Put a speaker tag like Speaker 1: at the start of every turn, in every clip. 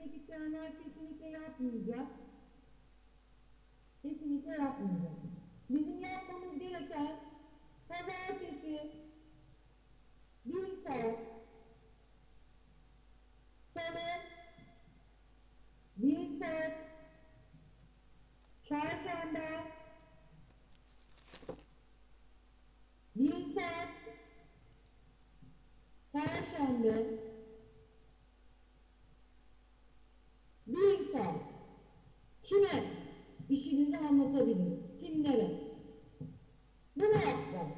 Speaker 1: etmek isteyenler kesinlikle yapmayacak. Kesinlikle yapmayacak. Bizim yapmamız gereken pazartesi bir saat salı bir saat çarşamba bir saat perşembe saat kime işinizi anlatabilir kimlere? Bunu yapacağız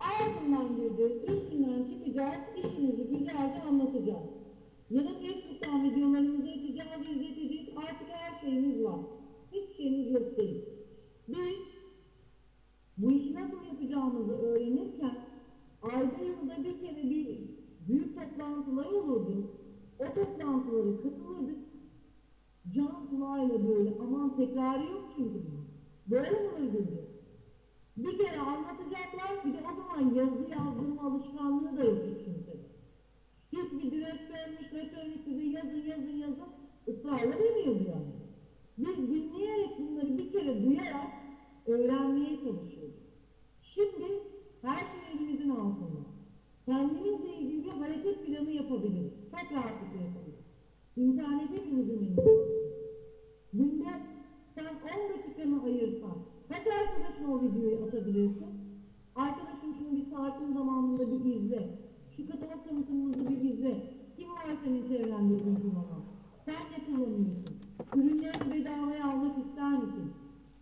Speaker 1: altından gireceğiz üstünden çıkacağız işinizi güzelce anlatacağız ya da Facebook'tan videolarımızı açacağız izleteceğiz artık her şeyimiz var hiç şeyimiz yok değil biz bu işi nasıl yapacağımızı öğrenirken ayda yılda bir kere bir büyük toplantılar olurdu. O toplantılara katılırdık. Can kulağıyla böyle aman tekrarı yok çünkü bunun. Böyle mi öldürdü? Bir kere anlatacaklar bir de o zaman yazı yazdırma alışkanlığı da yok hiç kimsede. Hiçbir direktörmüş, rektörmüş bize yazın yazın yazın ısrarla demiyordu yani. Biz dinleyerek bunları bir kere duyarak öğrenmeye çalışıyoruz. Şimdi her şey elimizin altında. Kendimizle ilgili bir hareket planı yapabiliriz. Çok rahatlıkla yapabiliriz. İnternet hepimizin elinde. Günde sen 10 dakikanı ayırsan kaç arkadaşına o videoyu atabilirsin? Arkadaşım şunu bir saatin zamanında bir izle. Şu katalog tanıtımımızı bir izle. Kim var senin çevrende bunu kullanan? Sen ne kullanıyorsun? Ürünleri bedavaya almak ister misin?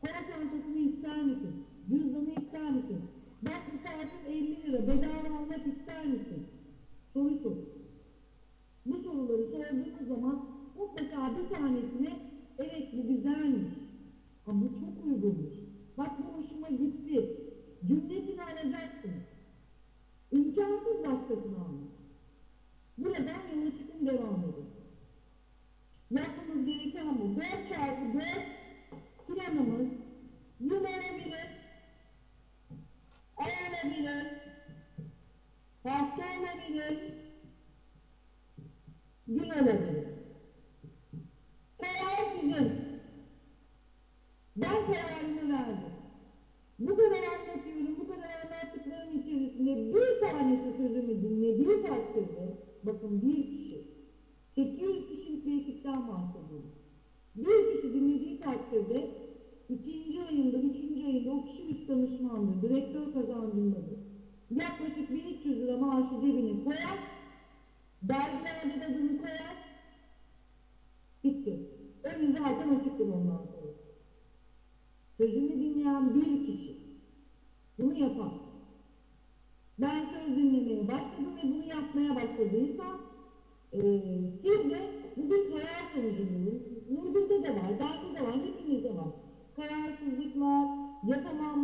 Speaker 1: Para çantasını ister misin? Cüzdanı ister misin? Bak bu saatin 50 lira bedava almak ister misin? Soru sor. Bu soruları sorduğunuz zaman mutlaka bir tanesine evet bu güzelmiş. Ama bu çok uygunmuş. Bak bu hoşuma gitti. Cümlesini alacaksın. İmkansız başkasını almak. Buradan yola çıkın devam edin. Yapmamız gereken bu. 4 çarpı 4 planımız yıl olabilir, ay olabilir, hafta olabilir, gün olabilir. Karar sizin. Ben kararımı verdim. Bu kadar anlatıyorum, bu kadar anlattıklarım içerisinde bir tanesi sözümü dinlediği takdirde, bakın bir kişi, 800 kişilik bir ekipten bahsediyorum. Bir kişi dinlediği takdirde ikinci ayında, üçüncü ayında o kişi üst danışmandır, direktör kazancındadır. Yaklaşık 1300 lira maaşı cebine koyar, dergilerde de adını koyar, bitti. Önü zaten açıktır ondan sonra. Sözümü dinleyen bir kişi, bunu yapan, ben söz dinlemeye başladım ve bunu yapmaya başladıysam, ee, siz de bu bir karar sonucunuz. Nurgül'de de var, Dağ'da da var, hepimizde var. Kararsızlıklar, yapamamlar,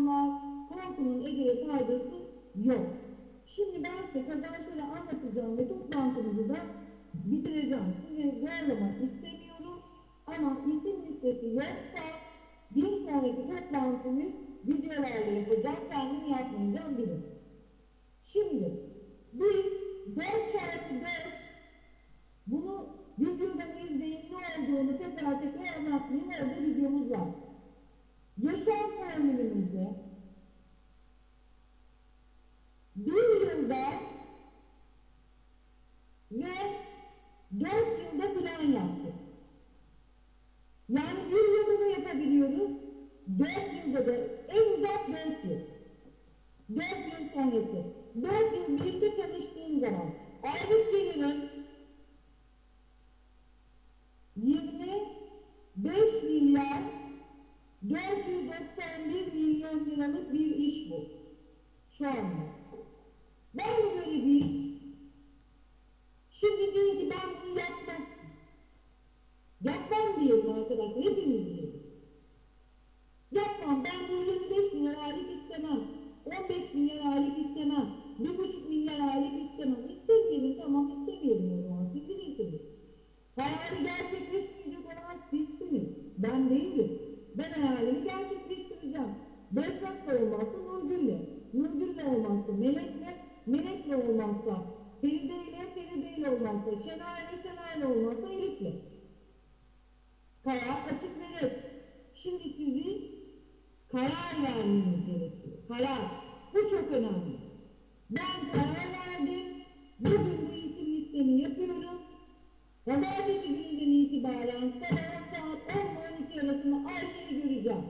Speaker 1: korkunun Ege'ye faydası yok. Şimdi ben size kazançları anlatacağım ve toplantımızı da bitireceğim. Sizi zorlamak istemiyorum ama isim listesi yoksa bir sonraki toplantımı videolarla yapacağım, kendim yapmayacağım bilin. Şimdi biz 4 çarpı 4 bunu videodan izleyin ne olduğunu tekrar tekrar anlatmayayım. Orada videomuz var. Yaşam formülümüzde bir yılda ve dört yılda plan yaptık. Yani bir da yapabiliyoruz. Dört yılda da en uzak dört yıl. Dört yıl sonrası. Dört yıl bir işte çalıştığım zaman aylık gelirim 25 milyar 491 milyon liralık bir iş bu. Şu anda. şelale şelale olmasa gerekli. Karar açık verir. Şimdi sizi karar vermeniz gerekiyor. Karar. Bu çok önemli. Ben karar verdim. Bugün bu isim listemi yapıyorum. Pazartesi gününden itibaren sabah saat 10-12 arasında Ayşe'yi göreceğim.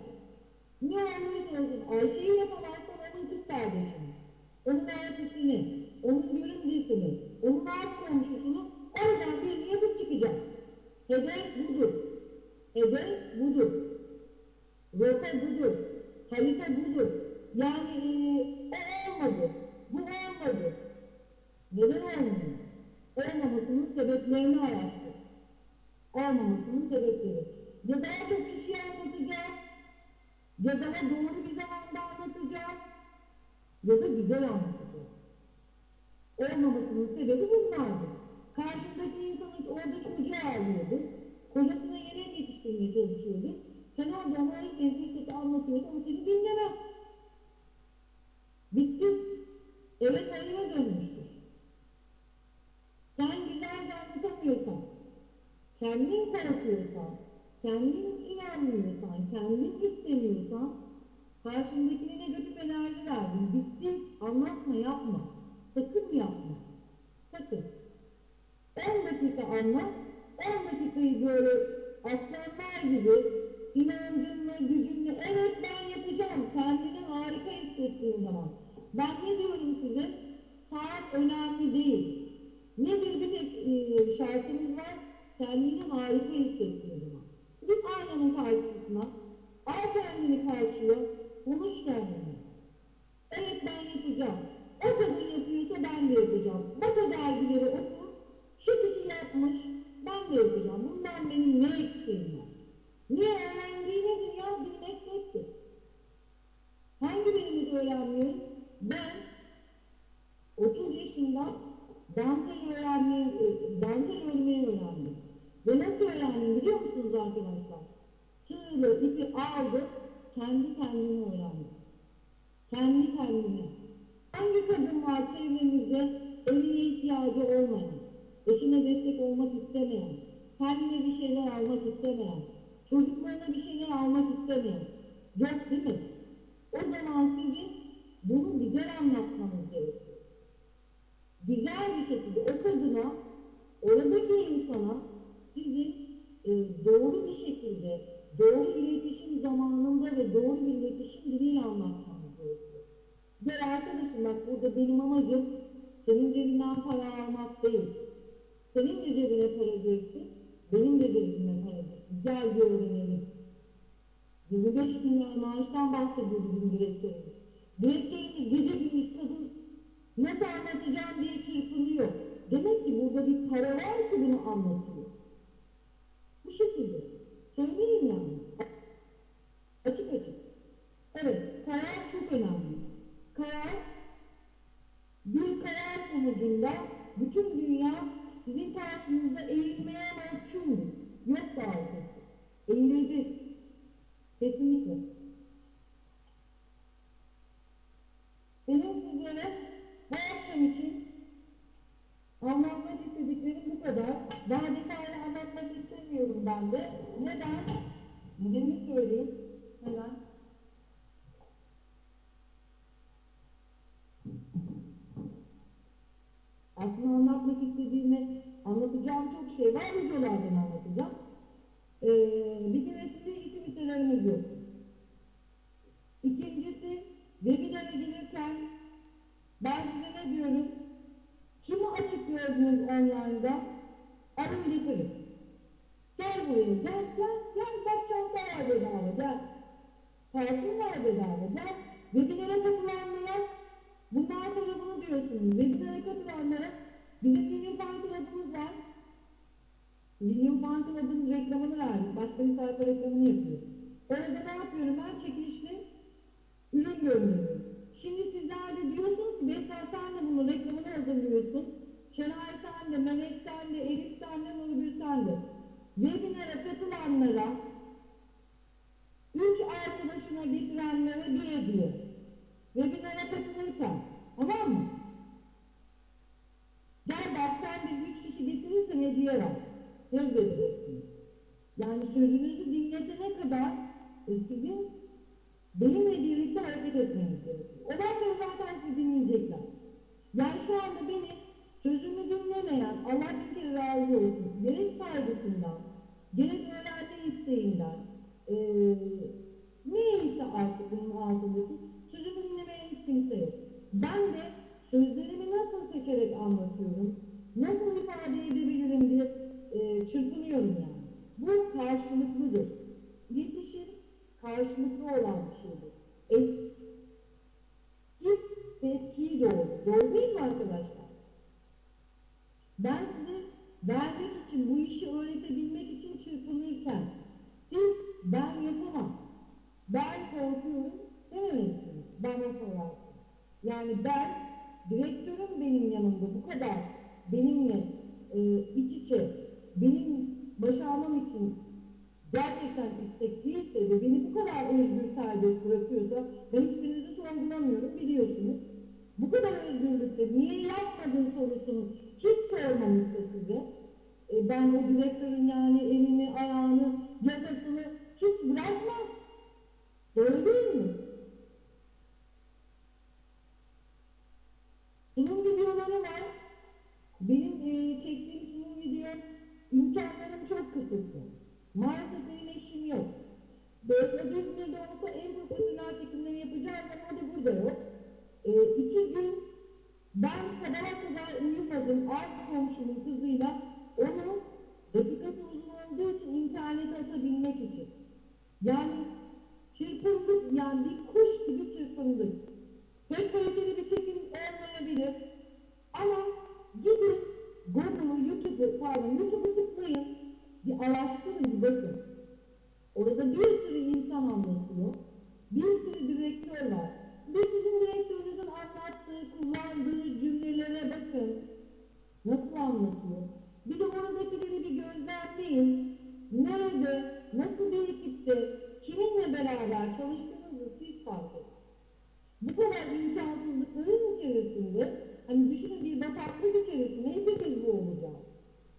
Speaker 1: Ne olursa olsun Ayşe'yi yapamazsam onun kız kardeşini, onun öğretisini, onun görümcesini, onun alt komşusunu oradan birini yapıp çıkacağım. Hedef budur. Hedef budur. Rota budur. Harita budur. Yani eee, o olmadı. Bu olmadı. Neden olmuyor? Olmamasının sebeplerini araştır. Olmamasının sebepleri. Ya daha çok kişiye anlatacağım. Ya daha doğru bir zamanda anlatacağım. Ya da güzel anlatacağım. Olmamasının sebebi bunlardı. Karşımdaki insanın orada çocuğu ağlıyordu. Kocasına yemek yetiştirmeye çalışıyordu. Sen orada ona ilk nefesle anlatıyorsun ama seni dinlemez. Bitti. Evet hayıra dönmüştür. Sen güzelce anlatamıyorsan, kendin korkuyorsan, kendin inanmıyorsan, kendin istemiyorsan, karşındakine negatif enerji verdin. Bitti. Anlatma, yapma. 10 dakika anlat, 10 dakikayı böyle aslanlar gibi inancınla, gücünle, evet ben yapacağım, kendini harika hissettiğin zaman. Ben ne diyorum size? Saat önemli değil. Nedir bir tek e, şartımız var? Kendini harika hissettiğin zaman. Git aynanın karşısına, al kendini karşıya, konuş kendine. Evet ben yapacağım. O kadın yapıyorsa ben de yapacağım. Bak o dergileri oku. Şu kişi yapmış. Ben de yapacağım. Bundan benim ne eksiğim var? Niye öğrendiği nedir ya? Bilmek nedir? Hangi birimiz öğrenmiyoruz? Ben 30 yaşında dantel öğrenmeyi, e, dantel örmeyi öğrendim. Ve nasıl öğrendim biliyor musunuz arkadaşlar? Sığırla ipi aldım, kendi kendime öğrendim. Kendi kendine. Hangi kadın var çevremizde evine ihtiyacı olmayan, eşine destek olmak istemeyen, kendine bir şeyler almak istemeyen, çocuklarına bir şeyler almak istemeyen? Yok değil mi? O zaman sizin bunu güzel anlatmanız gerekiyor. Güzel bir şekilde o kadına, oradaki insana sizin e, doğru bir şekilde, doğru iletişim zamanında ve doğru bir iletişim diliyle anlatmanız gerekiyor. Gel arkadaşım bak burada benim amacım senin cebinden para almak değil. Senin de cebine para girsin, benim de cebime para girsin. Gel bir öğrenelim. 25 bin lira maaştan bahsediyor bizim direktörümüz. Direktörümüz gece gündüz kadın nasıl anlatacağım diye çırpınıyor. Demek ki burada bir para var ki bunu anlatıyor. Bu şekilde. Söyleyeyim yani. Açık açık. Evet, karar çok önemli. Karar, bir karar sonucunda bütün dünya sizin karşınızda eğilmeye mahkumdur. Yok daha ötesi. Eğilecek. Kesinlikle. Benim sizlere bu akşam için anlatmak istediklerim bu kadar. Daha detaylı anlatmak istemiyorum ben de. Neden? Nedenini söyleyeyim. Hemen. Aslında anlatmak istediğimi anlatacağım çok şey var. Videolardan anlatacağım. Ee, bir keresinde isim listelerimiz yok. İkincisi, webinara gelirken ben size ne diyorum? Kimi açık gördünüz online'da? Arın getirin. Gel buraya, gel, gel, gel, bak çanta var bedava, gel. Parfüm var bedava, gel. Webinara katılanlara, bundan sonra bunu diyorsunuz. Webinara katılanlara, bizim Milyon Fan Club'ımız var. Milyon Fan Club'ın reklamını verdim. Başka bir sayfa reklamını yapıyor. Orada ne yapıyorum ben? Çekilişli ürün gönderiyorum. Şimdi sizler de diyorsunuz ki Besra sen de bunun reklamını hazırlıyorsun. Şenay sen de, de, Elif sen de, Nurgül sen de. Webinara katılanlara, üç arkadaşına getirenlere bir hediye. Webinara katılırken. Tamam mı? Gel bak sen de üç kişi getirirsen hediye ver. Söz vereceksin. Yani sözünüzü dinletene kadar e, sizin benimle birlikte hareket etmeniz gerekiyor. Ondan sonra zaten sizi dinleyecekler. Yani şu anda beni dinlemeyen Allah kere razı olsun. Gerek saygısından, gerek öğrenme isteğinden, eee neyse artık bunun altındaki sözümü dinlemeyen hiç kimse yok. Ben de sözlerimi nasıl seçerek anlatıyorum, nasıl ifade edebilirim diye eee çırpınıyorum yani. Bu karşılıklıdır. İletişim karşılıklı olan bir şeydir. Et, Git tepkiyi doğru. Doğru değil mi arkadaşlar? Ben size vermek için, bu işi öğretebilmek için çırpınırken siz ben yapamam, ben korkuyorum dememelisiniz. Bana sorarsınız. Yani ben, direktörüm benim yanımda bu kadar benimle e, iç içe, benim başarmam için gerçekten istekliyse ve beni bu kadar özgür serbest bırakıyorsa ben hiçbirinizi sorgulamıyorum biliyorsunuz. Bu kadar özgürlükte niye yapmadın sorusunu hiç sormamışsa size e, ben o direktörün yani elini, ayağını, yakasını hiç bırakmam. Doğru değil mi? Sunum videoları var. Benim e, çektiğim sunum video imkanlarım çok kısıtlı. Maalesef benim eşim yok. Böyle İzmir'de olsa en profesyonel çekimleri yapacağım ama o da burada yok. E, iki gün ben sabaha kadar uyumadım alt komşumun kızıyla onu dakikası uzun olduğu için internete atabilmek için. Yani çırpındık yani bir kuş gibi çırpındık. Pek kaliteli bir çekim olmayabilir. Ama gidin Google'u, YouTube'u, pardon YouTube'u tıklayın. Bir araştırın, bir bakın. Orada bir sürü insan anlatıyor. Bir sürü direktör var. Bir sizin direktörünüzün anlattığı, kullandığı cümlelere bakın. Nasıl anlatıyor? Bir de oradakileri bir gözlemleyin. Nerede, nasıl bir ekipte, kiminle beraber çalıştığınızı siz fark edin. Bu kadar imkansızlıkların içerisinde, hani düşünün bir bataklık içerisinde hepimiz bu olacağız.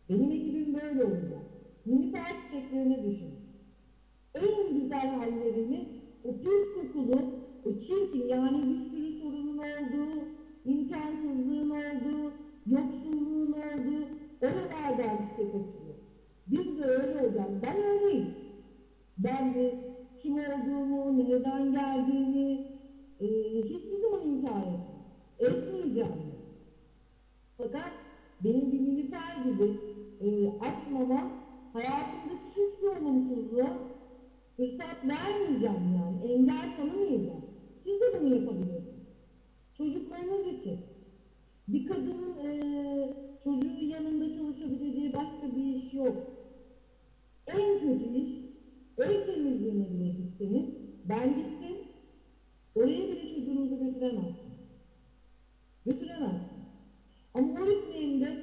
Speaker 1: Benim ekibim böyle olacak. Nilüfer çiçeklerini düşünün. En güzel hallerini o pis kokulu, o çirkin yani bir sürü sorunun olduğu, imkansızlığın olduğu, yoksulluğun olduğu oralardan çiçek açıyor. Biz de öyle olacağız. Ben öyleyim. Ben de kim olduğumu, nereden geldiğimi e, hiçbir zaman inkar etmem. Etmeyeceğim. Fakat benim bir militer gibi e, açmama hayatımdaki hiçbir olumsuzluğa fırsat vermeyeceğim yani. Engel tanımayacağım. Siz de bunu yapabilirsiniz. Çocuklarınız için. Bir kadının e, çocuğu yanında çalışabileceği başka bir iş yok. En kötü iş ev temizliğine bile gitseniz ben gittim oraya bile çocuğunuzu götüremezsiniz. Götüremezsiniz. Ama o gittiğinde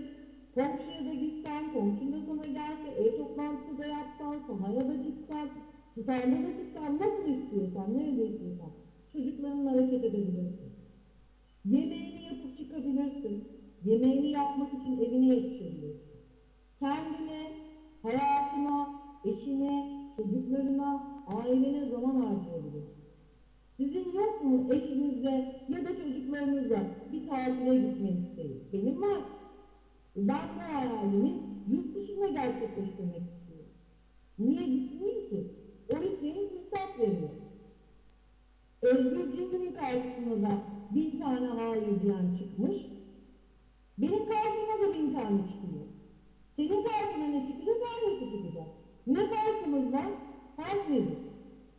Speaker 1: komşuya da gitsen, komşun da sana gelse, ev toplantısı da yapsan, sahaya da çıksan, starda da çıksan, nasıl istiyorsan, nerede istiyorsan çocuklarınla hareket edebilirsin. Çıkabilirsin. Yemeğini yapmak için evine yetişebilirsin. Kendine, hayatına, eşine, çocuklarına, ailene zaman harcayabilirsin. Sizin yok mu eşinizle ya da çocuklarınızla bir tatile gitme isteği? Benim var. Ben bu hayalimi yurt dışında gerçekleştirmek istiyorum. Niye gitmeyeyim ki? O ülkenin fırsat veriyor. Özgür Cimri'nin karşısına da bin tane hayır diyen çıkmış. Benim karşıma da bin tane çıkıyor. Senin karşına ne çıkacak? Aynısı çıkacak. Ne farkımız var? Fark nedir?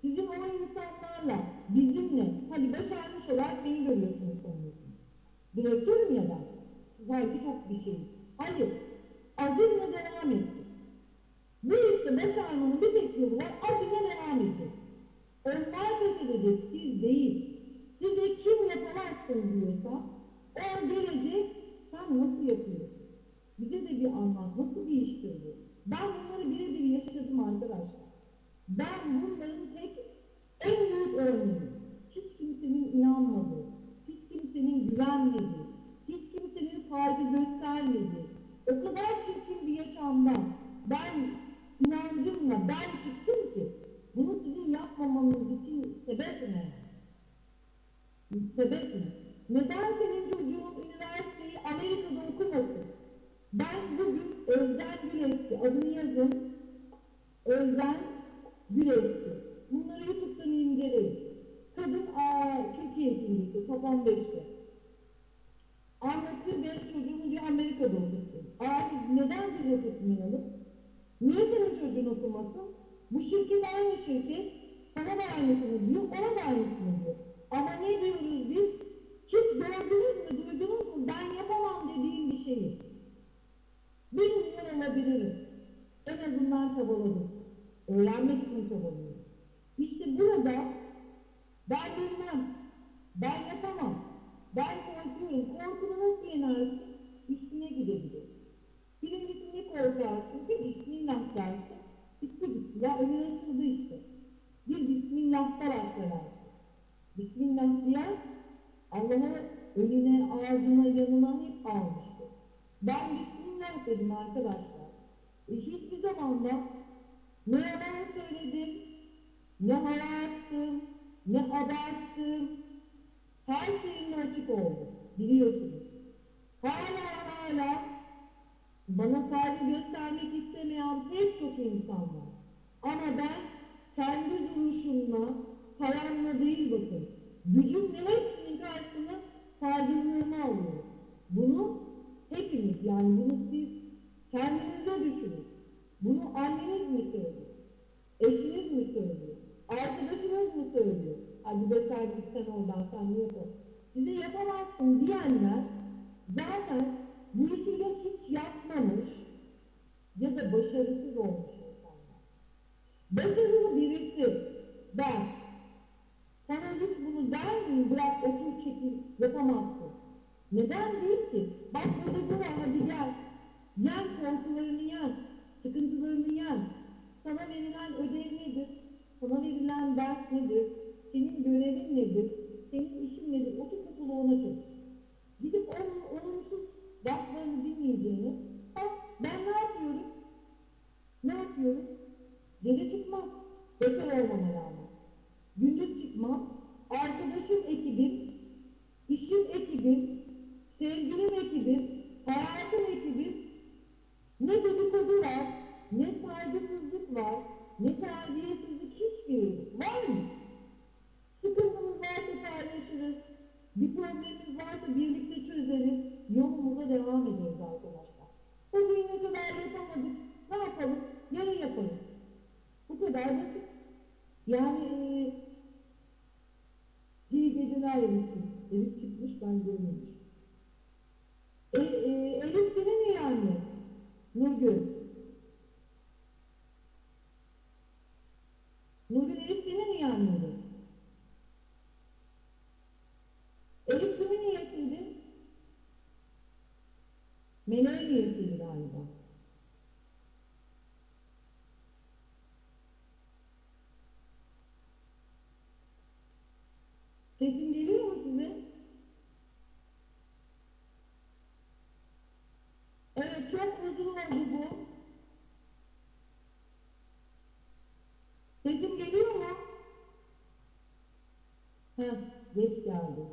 Speaker 1: Sizin o insanlarla, bizimle, hadi başarmış olarak beni görüyorsunuz sanıyorsunuz. Direktörüm ya ben. Belki çok bir şey. Hayır. Azimle devam ettim. Bu işte başarmanın bir tek var. Azimle devam edecek. Onlar pes edecek, siz değil. Size kim yapamazsın diyorsa, o gelecek, sen nasıl yapıyorsun? Bize de bir anlat, nasıl bu? Ben bunları birebir yaşadım arkadaşlar. Ben bunların tek en büyük örneği. Hiç kimsenin inanmadığı, hiç kimsenin güvenmediği, hiç kimsenin saygı göstermediği, o kadar çirkin bir yaşamdan ben inancımla ben çıktım ki bunu sizin yapmamanız için sebep ne? kızım Özden Güleşti. Bunları YouTube'dan inceleyin. Kadın aa, Türkiye ikincisi, top 15'te. Anlattığı benim çocuğumu diyor Amerika'da okutsun. Abi neden biz okutmayalım? Niye senin çocuğun okumasın? Şirket aynı şirket. Sana da aynısını diyor, ona da aynısını diyor. Ama ne diyoruz biz? Hiç gördünüz mü, duydunuz mu? Ben yapamam dediğim bir şeyi. Bilmiyor olabilirim. En azından çabaladım. Öğrenmek için çabalıyorum. İşte burada ben bilmem, ben yapamam, ben korkuyorum. Korkunu nasıl yenersin? Üstüne gidebilir. Birincisi ne korkarsın? Bir bismillah dersin. Ya önün açıldı işte. Bir bismillah da başlarsın. Bismillah diyen Allah'a önüne, ağzına, yanına hep almıştır. Ben bismillah dedim arkadaşlar. E, hiçbir zaman da ne yalan söyledim, ne harattım, ne abarttım. Her şeyin açık oldu. Biliyorsunuz. Hala hala bana saygı göstermek istemeyen pek çok insan var. Ama ben kendi duruşumla, paramla değil bakın. Gücümle hepsinin karşısına saygınlığımı alıyorum. Bunu hepimiz yani bunu siz kendinize düşünün. Bunu anneniz mi söylüyor? Eşiniz mi söylüyor? Arkadaşınız mı söylüyor? Hadi be sen git sen oradan sen ne yapalım? Size yapamazsın diyenler zaten bu işi ya hiç yapmamış ya da başarısız olmuş. Başarılı birisi ben sana hiç bunu der? Bırak otur çekil yapamazsın. Neden değil ki? Bak burada bu var hadi gel. Yen korkularını yen. Sıkıntılarını yen. Sana verilen ödev nedir? Sana verilen ders nedir? Senin görevin nedir? Senin işin nedir? Otur okulu ona çalış. Gidip onun olumsuz laflarını dinleyeceğini, bak ben ne yapıyorum? Ne yapıyorum? Gece çıkmam. Bekar olmama rağmen. Gündüz çıkmam. Arkadaşım ekibim, işim ekibim, sevgilim ekibim, hayatım ekibim. Ne dedikodu var, ne saygısızlık var, ne terbiyesizlik hiçbiri yok. Var mı? Sıkıntımız varsa paylaşırız. Bir problemimiz varsa birlikte çözeriz. Yolumuza devam ediyoruz arkadaşlar. Bugüne kadar yapamadık. Ne yapalım? Yarın yaparız. Bu kadar basit. Yani eee, iyi geceler Elif'ciğim. Elif çıkmış ben görmemiş. E, e, Elif senin iyi anne. Nurgül. Nurgül Elif senin iyi anneydi. Elif kimin üyesiydi? Meleğin üyesiydi galiba. Sesim geliyor mu size? Evet çok uzun oldu bu. Sesim geliyor mu? Heh, geç geldi.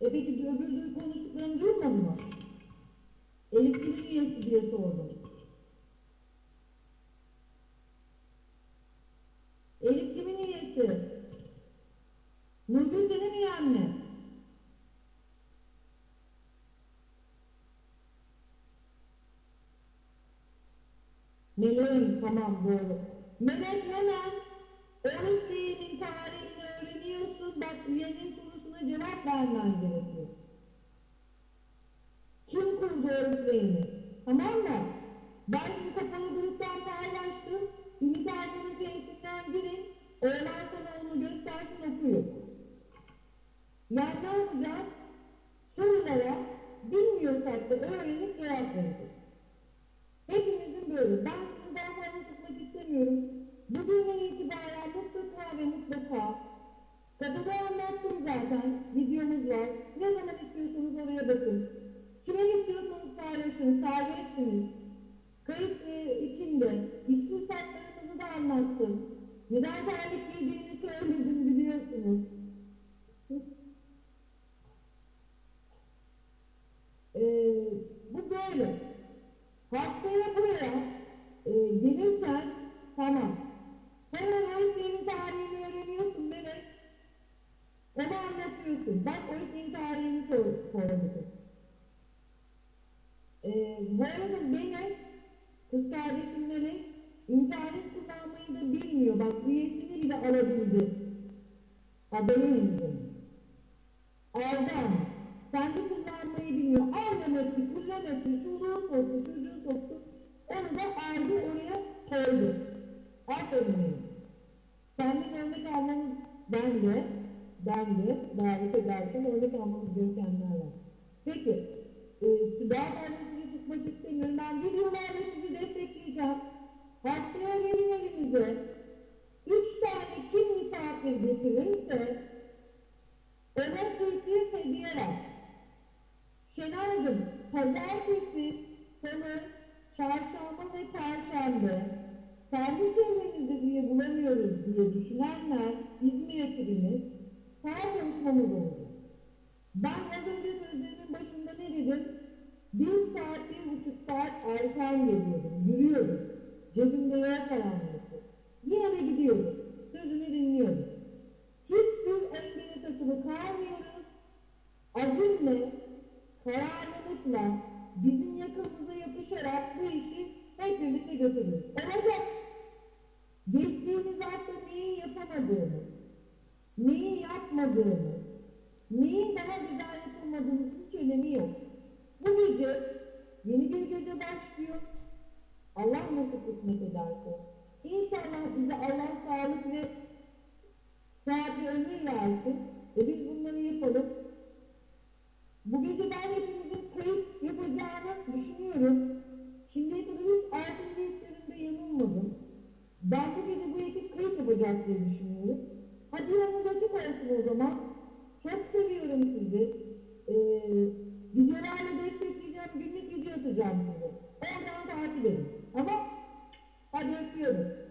Speaker 1: E peki gün konuştuklarını duymadın mı? Elif kimin üyesi diye sordum. Elif kimin üyesi? Nurgül senin iyi anne. Meleğim tamam doğru. Melek hemen o isteğinin tarihini öğreniyorsun. Bak üyenin sorusuna cevap vermen gerekiyor. Kim kurdu isteğini? Tamam mı? Ben şimdi kapalı gruptan paylaştım. Ümit Erdoğan'ın tesinden girin. Oğlan sana onu göstersin okuyor. Yani ne yapacağız? Sorulara bilmiyorsak da öğrenip cevap vereceğiz. Hepimizin böyle. Ben Yani benim kız kardeşimleri internet kullanmayı da bilmiyor. Bak üyesini bile alabildi. Haberiniz Arda, sen de kullanmayı bilmiyor. Anlamasın, kullanmasın, çoluğu soktu, çocuğu soktu. Onu da Arda oraya koydu. Aferin benim. Senden örnek almamız ben de, ben de davet ederken örnek almamız gerekenler var. Peki, e, daha fazla tutmak istemiyorum. Ben videolarla sizi destekleyeceğim. Haftaya gelin evimize. Üç tane kim misafir getirirse ona sürpriz hediye ver. Şenaycığım, pazartesi, salı, çarşamba ve perşembe kendi çevremizde diye bulamıyoruz diye düşünenler İzmir ekibimiz her çalışmamız oldu. Ben az önce sözlerimin başında ne dedim? Bir saat, bir buçuk saat erken geliyordum, yürüyordum. Cebimde yer karanlıktı. Yine de gidiyorum, sözünü dinliyorum. Hiçbir engele takılı kalmıyoruz. Azimle, kararlılıkla, bizim yakınımıza yapışarak bu işi hep birlikte götürürüz. Olacak. Geçtiğimiz hafta neyi yapamadığımız, neyi yapmadığımız, hayatı. İnşallah bize Allah sağlık ve sağlıklı ömür versin. Ve biz bunları yapalım. Bu gece ben hepimizin kayıp yapacağını düşünüyorum. Şimdi hepimiz altın listlerinde yanılmadım. Ben bu gece bu ekip kayıp yapacak diye düşünüyorum. Hadi yanımız açık olsun o zaman. Çok seviyorum sizi. Ee, videolarla destekleyeceğim, günlük video atacağım size. Oradan takip edin. Ama Cadê, filho?